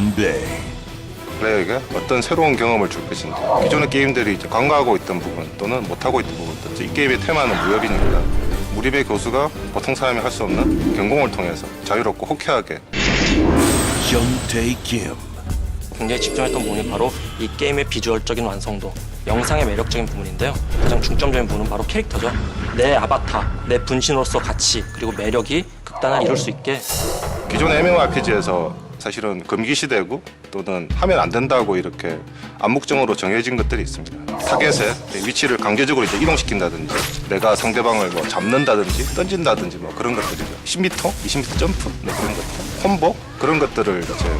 연배 플레이어에게 어떤 새로운 경험을 줄 것인지 기존의 게임들이 이제 간과하고 있던 부분 또는 못하고 있던 부분들 이 게임의 테마는 무협이니까 무립의 교수가 보통 사람이 할 수 없는 경공을 통해서 자유롭고 호쾌하게 굉장히 집중했던 부분이 바로 이 게임의 비주얼적인 완성도, 영상의 매력적인 부분인데요. 가장 중점적인 부분은 바로 캐릭터죠. 내 아바타, 내 분신으로서 가치 그리고 매력이 극단을 이룰 수 있게 기존의 MMORPG에서 사실은 금기 시대고 또는 하면 안 된다고 이렇게 암묵적으로 정해진 것들이 있습니다. 타겟의 위치를 강제적으로 이제 이동시킨다든지 내가 상대방을 뭐 잡는다든지 던진다든지 뭐 그런 것들이죠. 10m, 20m 점프 뭐 그런 것들, 콤보 그런 것들을 이제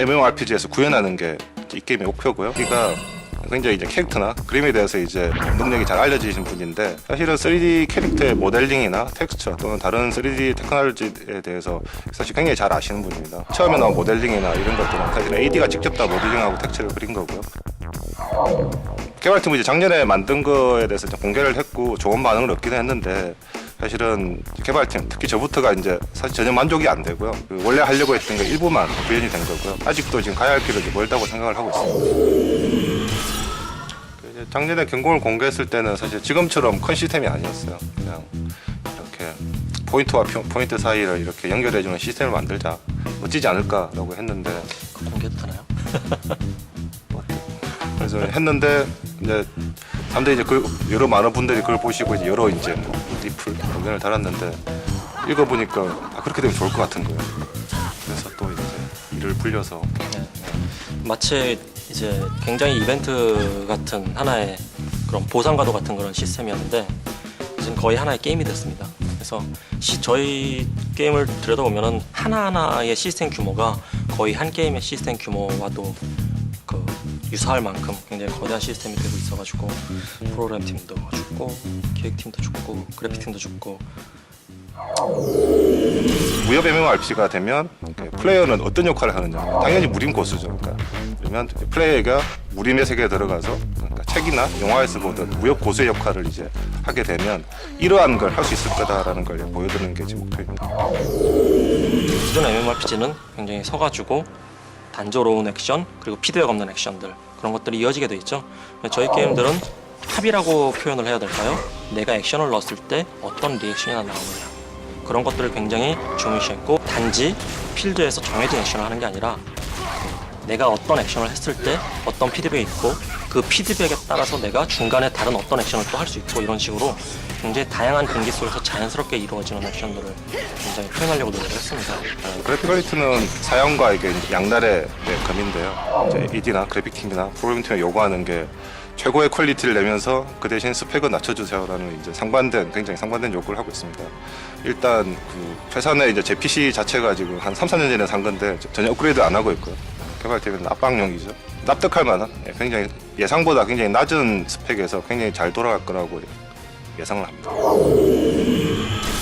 MMORPG에서 구현하는 게 이 게임의 목표고요. 여기가 굉장히 이제 캐릭터나 그림에 대해서 이제 능력이 잘 알려지신 분인데 사실은 3D 캐릭터의 모델링이나 텍스처 또는 다른 3D 테크놀로지에 대해서 사실 굉장히 잘 아시는 분입니다. 처음에 나온 모델링이나 이런 것들은 사실 AD가 직접 다 모델링하고 텍스처를 그린 거고요. 개발팀은 이제 작년에 만든 거에 대해서 공개를 했고 좋은 반응을 얻기는 했는데 사실은 개발팀 특히 저부터가 이제 사실 전혀 만족이 안 되고요. 그 원래 하려고 했던 게 일부만 구현이 된 거고요. 아직도 지금 가야 할 이제 멀다고 생각을 하고 있습니다. 그 이제 작년에 경공을 공개했을 때는 사실 지금처럼 큰 시스템이 아니었어요. 그냥 이렇게 포인트와 표- 포인트 사이를 이렇게 연결해주는 시스템을 만들자 멋지지 않을까라고 했는데 그 공개도 되나요? 그래서 했는데 이제 사람들이 이제 그 여러 많은 분들이 그걸 보시고 이제 여러 이제 뭐 리플 의견을 달았는데 읽어보니까 아, 그렇게 되면 좋을 것 같은 거예요. 그래서 또 이제 일을 불려서 마치 이제 굉장히 이벤트 같은 하나의 그런 보상과도 같은 그런 시스템이었는데 이제 거의 하나의 게임이 됐습니다. 그래서 시- 저희 게임을 들여다보면은 하나하나의 시스템 규모가 거의 한 게임의 시스템 규모와도 그 유사할 만큼 굉장히 거대한 시스템이 되고 있어가지고 프로그램 팀도 죽고 기획 팀도 죽고 그래픽 팀도 죽고 무협 MMORPG가 되면 플레이어는 어떤 역할을 하느냐 당연히 무림 고수죠. 그러니까 그러면 플레이어가 무림의 세계에 들어가서 그러니까 책이나 영화에서 보던 무협 고수의 역할을 이제 하게 되면 이러한 걸 할 수 있을 거다라는 걸 보여드리는 게 제 목표입니다. 기존 MMORPG는 굉장히 서가지고 단조로운 액션 그리고 피드백 없는 액션들 그런 것들이 이어지게 돼 있죠. 저희 게임들은 합이라고 표현을 해야 될까요? 내가 액션을 넣었을 때 어떤 리액션이 나오느냐 그런 것들을 굉장히 중요시했고 단지 필드에서 정해진 액션을 하는 게 아니라 내가 어떤 액션을 했을 때 어떤 피드백이 있고 그 피드백에 따라서 내가 중간에 다른 어떤 액션을 또 할 수 있고 이런 식으로 굉장히 다양한 경기 속에서 자연스럽게 이루어지는 액션들을 굉장히 표현하려고 노력을 했습니다. 어, 그래픽 퀄리티는 사양과 이게 양날의 네, 검인데요. 이제 ED나 그래픽 팀이나 프로그램 팀이 요구하는 게 최고의 퀄리티를 내면서 그 대신 스펙은 낮춰주세요라는 이제 상반된 굉장히 상반된 요구를 하고 있습니다. 일단 그 회사내 이제 제 PC 자체가 지금 한 3, 4년 전에 산 건데 전혀 업그레이드 안 하고 있고요. 개발팀은 압박용이죠. 납득할 만한 예, 굉장히 예상보다 굉장히 낮은 스펙에서 굉장히 잘 돌아갈 거라고 예상을 합니다.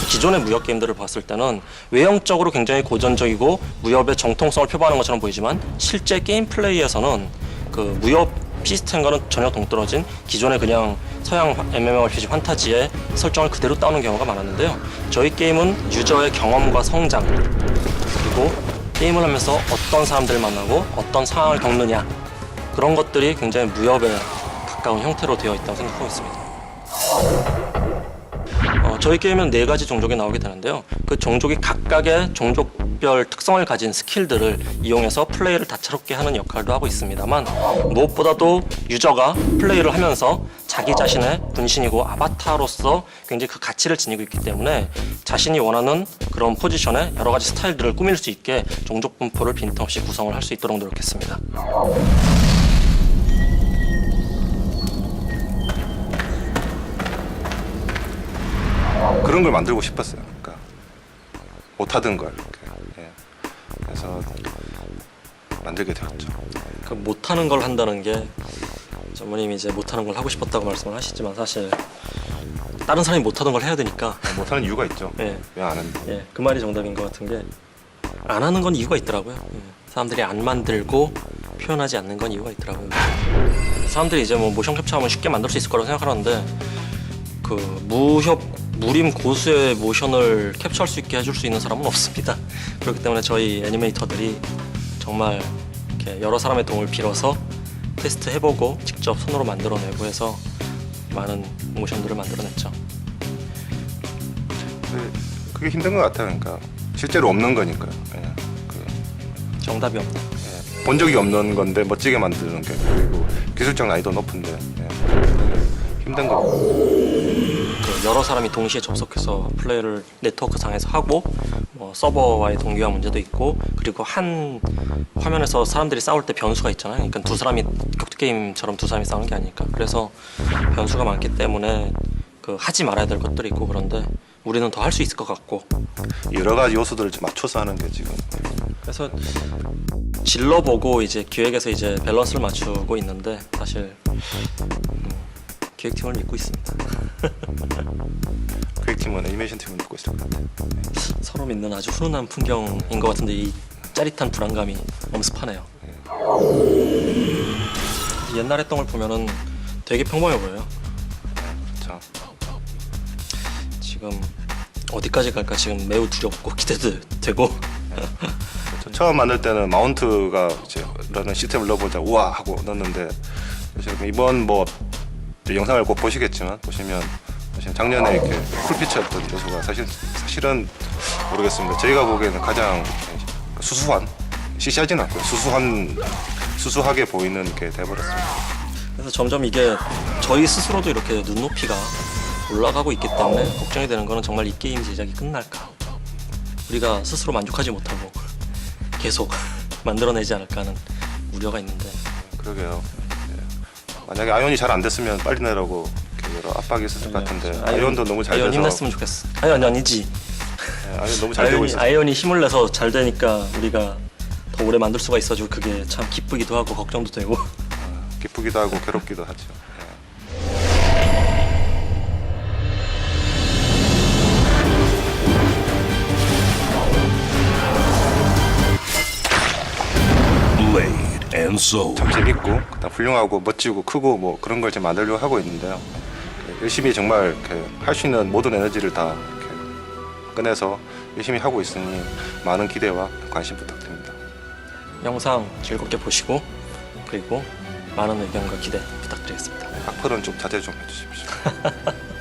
기존의 무협 게임들을 봤을 때는 외형적으로 굉장히 고전적이고 무협의 정통성을 표방하는 것처럼 보이지만 실제 게임 플레이에서는 그 무협 시스템과는 전혀 동떨어진 기존의 그냥 서양 MMORPG 환타지의 설정을 그대로 따오는 경우가 많았는데요. 저희 게임은 유저의 경험과 성장 그리고 게임을 하면서 어떤 사람들을 만나고 어떤 상황을 겪느냐 그런 것들이 굉장히 무협에 가까운 형태로 되어 있다고 생각하고 있습니다. 어, 저희 게임은 네 가지 종족이 나오게 되는데요. 그 종족이 각각의 종족별 특성을 가진 스킬들을 이용해서 플레이를 다채롭게 하는 역할도 하고 있습니다만 무엇보다도 유저가 플레이를 하면서 자기 자신의 분신이고 아바타로서 굉장히 그 가치를 지니고 있기 때문에 자신이 원하는 그런 포지션에 여러 가지 스타일들을 꾸밀 수 있게 종족 분포를 빈틈없이 구성을 할 수 있도록 노력했습니다. 그런 걸 만들고 싶었어요. 그러니까 못하던 걸 이렇게. 예. 그래서 만들게 되었죠. 그 못하는 걸 한다는 게 전무님이 이제 못하는 걸 하고 싶었다고 말씀을 하시지만 사실 다른 사람이 못하던 걸 해야 되니까 못하는 이유가 있죠. 예. 왜 안 하는데? 예, 그 말이 정답인 것 같은 게 안 하는 건 이유가 있더라고요. 예, 사람들이 안 만들고 표현하지 않는 건 이유가 있더라고요. 사람들이 이제 뭐 모션 캡처하면 쉽게 만들 수 있을 거라고 생각하는데 그 무협 무림 고수의 모션을 캡처할 수 있게 해줄 수 있는 사람은 없습니다. 그렇기 때문에 저희 애니메이터들이 정말 이렇게 여러 사람의 도움을 빌어서 테스트 해보고 직접 손으로 만들어내고 해서 많은 모션들을 만들어냈죠. 그- 그게 힘든 것 같아요. 그러니까 실제로 없는 거니까요. 예. 그, 정답이 없다. 예. 본 적이 없는 건데 멋지게 만드는 게 그리고 기술적 난이도 높은데 예. 힘든 거. 그 여러 사람이 동시에 접속해서 플레이를 네트워크 상에서 하고 뭐 서버와의 동기화 문제도 있고 그리고 한 화면에서 사람들이 싸울 때 변수가 있잖아요. 그러니까 두 사람이 격투 게임처럼 두 사람이 싸우는 게 아니니까. 그래서 변수가 많기 때문에 그 하지 말아야 될 것들이 있고 그런데 우리는 더 할 수 있을 것 같고. 여러 가지 요소들을 좀 맞춰서 하는 게 지금. 그래서 질러보고 이제 기획에서 이제 밸런스를 맞추고 있는데 사실 음, 기획팀을 믿고 있습니다. 기획팀은 애니메이션 팀을 믿고 것 같아요. 서로 믿는 아주 훈훈한 풍경인 것 같은데 이 짜릿한 불안감이 엄습하네요. 옛날 했던 걸 보면은 되게 평범해 보여요. 그렇죠. 지금 어디까지 갈까 지금 매우 두렵고 기대도 되고 저 처음 만들 때는 마운트가 이제 라는 시스템을 넣어보자 우와 하고 넣었는데 사실 이번 뭐 영상을 꼭 보시겠지만 보시면 사실 작년에 이렇게 쿨피처였던 요소가 사실 사실은 모르겠습니다. 저희가 보기에는 가장 수수한 시시하지는 않고요. 수수한 수수하게 보이는 게 돼버렸습니다. 그래서 점점 이게 저희 스스로도 이렇게 눈높이가 올라가고 있기 때문에 걱정이 되는 거는 정말 이 게임 제작이 끝날까 우리가 스스로 만족하지 못하고 계속 만들어내지 않을까 하는 우려가 있는데 그러게요. 예. 만약에 아이온이 잘 안 됐으면 빨리 내라고 이렇게 여러 압박이 있었을 것 같은데 아이온도 너무 잘 아이온 돼서 힘냈으면 좋겠어 아이온 아니지 예, 아이온 너무 잘 되고 아이온이, 있어서 아이온이 힘을 내서 잘 되니까 우리가 더 오래 만들 수가 있어지고 그게 참 기쁘기도 하고 걱정도 되고 기쁘기도 하고 괴롭기도 하죠. Soul. 참 재밌고 그다음 훌륭하고 멋지고 크고 뭐 그런 걸 지금 만들려고 하고 있는데요. 예, 열심히 정말 할 수 있는 모든 에너지를 다 이렇게 꺼내서 열심히 하고 있으니 많은 기대와 관심 부탁드립니다. 영상 즐겁게 보시고 그리고 많은 의견과 기대 부탁드리겠습니다 악플은 좀 자제 좀 해주십시오.